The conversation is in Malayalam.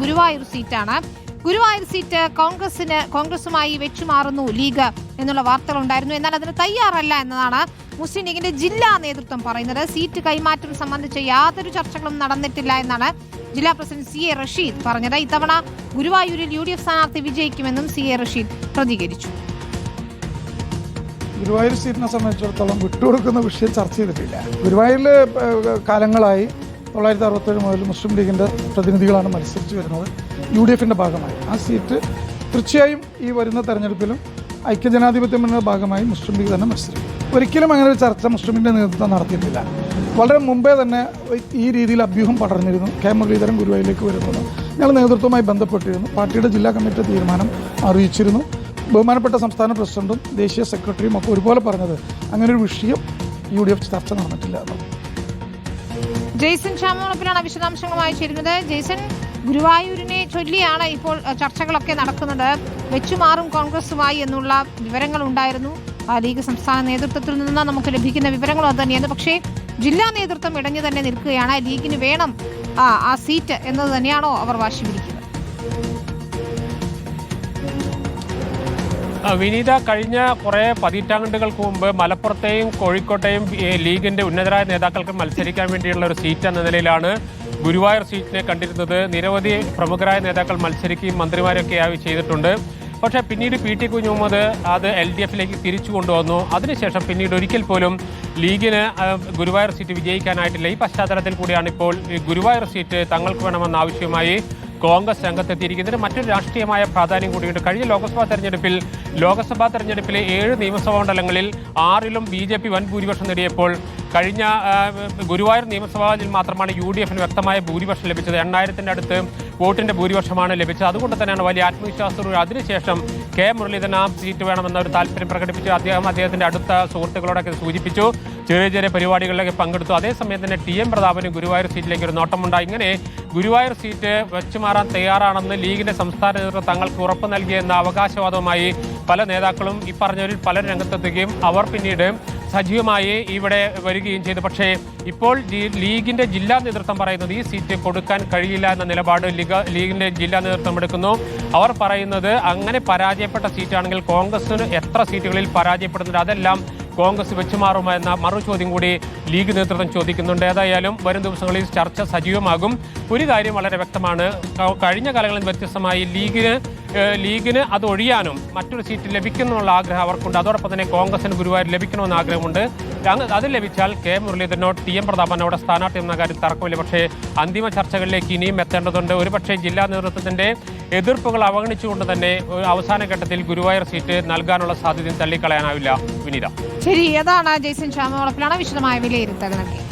ഗുരുവായൂർ സീറ്റാണ്. ഗുരുവായൂർ സീറ്റ് കോൺഗ്രസിന് കോൺഗ്രസുമായി വെച്ചുമാറുന്നു ലീഗ് എന്നുള്ള വാർത്തകൾ ഉണ്ടായിരുന്നു എന്നാൽ അതിന് തയ്യാറല്ല എന്നതാണ് മുസ്ലിം ലീഗിന്റെ ജില്ലാ നേതൃത്വം പറയുന്നത്. സീറ്റ് കൈമാറ്റം സംബന്ധിച്ച് യാതൊരു ചർച്ചകളും നടന്നിട്ടില്ല എന്നാണ് ജില്ലാ പ്രസിഡന്റ് സി എ റഷീദ് പറഞ്ഞത്. ഇത്തവണ ഗുരുവായൂരിൽ യു ഡി എഫ് സ്ഥാനാർത്ഥി വിജയിക്കുമെന്നും സി എ റഷീദ് പ്രതികരിച്ചു. ഗുരുവായൂർ സീറ്റിനെ സംബന്ധിച്ചിടത്തോളം വിട്ടുകൊടുക്കുന്ന വിഷയം ചർച്ച ചെയ്തിട്ടില്ല. ഗുരുവായൂരിൽ കാലങ്ങളായി തൊള്ളായിരത്തി അറുപത്തേഴ് മുതൽ മുസ്ലിം ലീഗിന്റെ പ്രതിനിധികളാണ് മത്സരിച്ച് വരുന്നത്. യു ഡി എഫിന്റെ ഭാഗമായി. ആ സീറ്റ് തീർച്ചയായും ഈ വരുന്ന തെരഞ്ഞെടുപ്പിലും ഐക്യജനാധിപത്യ മുന്നണിയുടെ ഭാഗമായി മുസ്ലിം ലീഗ് തന്നെ മത്സരിക്കും. ഒരിക്കലും അങ്ങനെ ഒരു ചർച്ച മുസ്ലിം ലീഗിന്റെ നേതൃത്വം നടത്തിയിട്ടില്ല. വളരെ മുമ്പേ തന്നെ ഈ രീതിയിൽ അഭ്യൂഹം പടർന്നിരുന്നു. കെ മുരളീധരൻ ഗുരുവായൂരിലേക്ക് വരുന്നത് ഞങ്ങൾ നേതൃത്വവുമായി ബന്ധപ്പെട്ടിരുന്നു. പാർട്ടിയുടെ ജില്ലാ കമ്മിറ്റി തീരുമാനം അറിയിച്ചിരുന്നു. ബഹുമാനപ്പെട്ട സംസ്ഥാന പ്രസിഡന്റും ദേശീയ സെക്രട്ടറിയും ഒക്കെ ഒരുപോലെ പറഞ്ഞത് അങ്ങനെ ഒരു വിഷയം യു ഡി എഫ് ചർച്ച നടന്നിട്ടില്ല എന്നുള്ളത് ജെയ്സൺ ശ്യാമോളപ്പിലാണ് വിശദാംശങ്ങളുമായി ചേരുന്നത്. ജെയ്സൺ ഗുരുവായൂരിനെ ചൊല്ലിയാണ് ഇപ്പോൾ ചർച്ചകളൊക്കെ നടക്കുന്നത്. വെച്ചുമാറും കോൺഗ്രസുമായി എന്നുള്ള വിവരങ്ങൾ ഉണ്ടായിരുന്നു ലീഗ് സംസ്ഥാന നേതൃത്വത്തിൽ നിന്ന് നമുക്ക് ലഭിക്കുന്ന വിവരങ്ങളും അത് തന്നെയാണ്. പക്ഷേ ജില്ലാ നേതൃത്വം ഇടഞ്ഞു തന്നെ നിൽക്കുകയാണ്. ലീഗിന് വേണം ആ സീറ്റ് എന്നത് തന്നെയാണോ അവർ വാശി വിനീത കഴിഞ്ഞ കുറേ പതിറ്റാണ്ടുകൾക്ക് മുമ്പ് മലപ്പുറത്തെയും കോഴിക്കോട്ടെയും ലീഗിന്റെ ഉന്നതരായ നേതാക്കൾക്ക് മത്സരിക്കാൻ വേണ്ടിയുള്ള ഒരു സീറ്റ് എന്ന നിലയിലാണ് ഗുരുവായൂർ സീറ്റിനെ കണ്ടിരുന്നത്. നിരവധി പ്രമുഖരായ നേതാക്കൾ മത്സരിക്കുകയും മന്ത്രിമാരൊക്കെയായി ചെയ്തിട്ടുണ്ട്. പക്ഷേ പിന്നീട് പി ടി കുഞ്ഞുമുഹമ്മദ് അത് എൽ ഡി എഫിലേക്ക് തിരിച്ചു കൊണ്ടുവന്നു. അതിനുശേഷം പിന്നീട് ഒരിക്കൽ പോലും ലീഗിന് ഗുരുവായൂർ സീറ്റ് വിജയിക്കാനായിട്ടില്ല. ഈ പശ്ചാത്തലത്തിൽ കൂടിയാണ് ഇപ്പോൾ ഗുരുവായൂർ സീറ്റ് തങ്ങൾക്ക് വേണമെന്ന ആവശ്യവുമായി കോൺഗ്രസ് രംഗത്തെത്തിയിരിക്കുന്നതിന് മറ്റൊരു രാഷ്ട്രീയമായ പ്രാധാന്യം കൂടിയുണ്ട്. കഴിഞ്ഞ ലോക്സഭാ തെരഞ്ഞെടുപ്പിൽ ലോക്സഭാ തെരഞ്ഞെടുപ്പിലെ ഏഴ് നിയമസഭാ മണ്ഡലങ്ങളിൽ ആറിലും ബി ജെ പി വൻ ഭൂരിപക്ഷം നേടിയപ്പോൾ കഴിഞ്ഞ ഗുരുവായൂർ നിയമസഭയിൽ മാത്രമാണ് യു ഡി എഫിന് വ്യക്തമായ ഭൂരിപക്ഷം ലഭിച്ചത്. എണ്ണായിരത്തിന്റെ അടുത്ത് വോട്ടിന്റെ ഭൂരിപക്ഷമാണ് ലഭിച്ചത്. അതുകൊണ്ട് തന്നെയാണ് വലിയ ആത്മവിശ്വാസത്തോടെ അതിനുശേഷം കെ മുരളീധരൻ ആ സീറ്റ് വേണമെന്ന ഒരു താല്പര്യം പ്രകടിപ്പിച്ചു. അദ്ദേഹം അദ്ദേഹത്തിന്റെ അടുത്ത സുഹൃത്തുക്കളോടൊക്കെ സൂചിപ്പിച്ചു. ചെറിയ ചെറിയ പരിപാടികളിലൊക്കെ പങ്കെടുത്തു. അതേസമയം തന്നെ ടി എം പ്രതാപന് ഗുരുവായൂർ സീറ്റിലേക്ക് ഒരു നോട്ടമുണ്ടായി. ഇങ്ങനെ ഗുരുവായൂർ സീറ്റ് വെച്ചുമാറാൻ തയ്യാറാണെന്ന് ലീഗിന്റെ സംസ്ഥാന നേതൃത്വം തങ്ങൾക്ക് ഉറപ്പ് നൽകിയെന്ന അവകാശവാദവുമായി പല നേതാക്കളും ഈ പറഞ്ഞവരിൽ പല രംഗത്തെത്തുകയും അവർ പിന്നീട് സജീവമായി ഇവിടെ വരികയും ചെയ്തു. പക്ഷേ ഇപ്പോൾ ലീഗിന്റെ ജില്ലാ നേതൃത്വം പറയുന്നത് ഈ സീറ്റ് കൊടുക്കാൻ കഴിയില്ല എന്ന നിലപാട് ലീഗ് ലീഗിന്റെ ജില്ലാ നേതൃത്വം എടുക്കുന്നു. അവർ പറയുന്നത് അങ്ങനെ പരാജയപ്പെട്ട സീറ്റാണെങ്കിൽ കോൺഗ്രസിന് എത്ര സീറ്റുകളിൽ പരാജയപ്പെടുന്നുണ്ട് അതെല്ലാം കോൺഗ്രസ് വെച്ചുമാറുമോ എന്ന മറു ചോദ്യം കൂടി ലീഗ് നേതൃത്വം ചോദിക്കുന്നുണ്ട്. ഏതായാലും വരും ദിവസങ്ങളിൽ ചർച്ച സജീവമാകും. ഒരു കാര്യം വളരെ വ്യക്തമാണ്. കഴിഞ്ഞ കാലങ്ങളിൽ വ്യത്യസ്തമായി ലീഗിന് ലീഗിന് അത് ഒഴിയാനും മറ്റൊരു സീറ്റ് ലഭിക്കുന്നുള്ള ആഗ്രഹം അവർക്കുണ്ട്. അതോടൊപ്പം തന്നെ കോൺഗ്രസിന് ഗുരുവായൂർ ലഭിക്കണമെന്ന് ആഗ്രഹമുണ്ട്. അത് ലഭിച്ചാൽ കെ മുരളീധരനോ ടി എം പ്രതാപനോ അവിടെ സ്ഥാനാർത്ഥി എന്ന കാര്യം തർക്കമില്ല. പക്ഷേ അന്തിമ ചർച്ചകളിലേക്ക് ഇനിയും എത്തേണ്ടതുണ്ട്. ഒരുപക്ഷേ ജില്ലാ നേതൃത്വത്തിന്റെ എതിർപ്പുകൾ അവഗണിച്ചുകൊണ്ട് തന്നെ അവസാന ഘട്ടത്തിൽ ഗുരുവായൂർ സീറ്റ് നൽകാനുള്ള സാധ്യത തള്ളിക്കളയാനാവില്ല. വിനീത. ശരി അതാണ് ജയ്സൻ ശ്യാമോളപ്പിലാണ് വിശദമായ വിലയിരുത്തൽ നൽകിയത്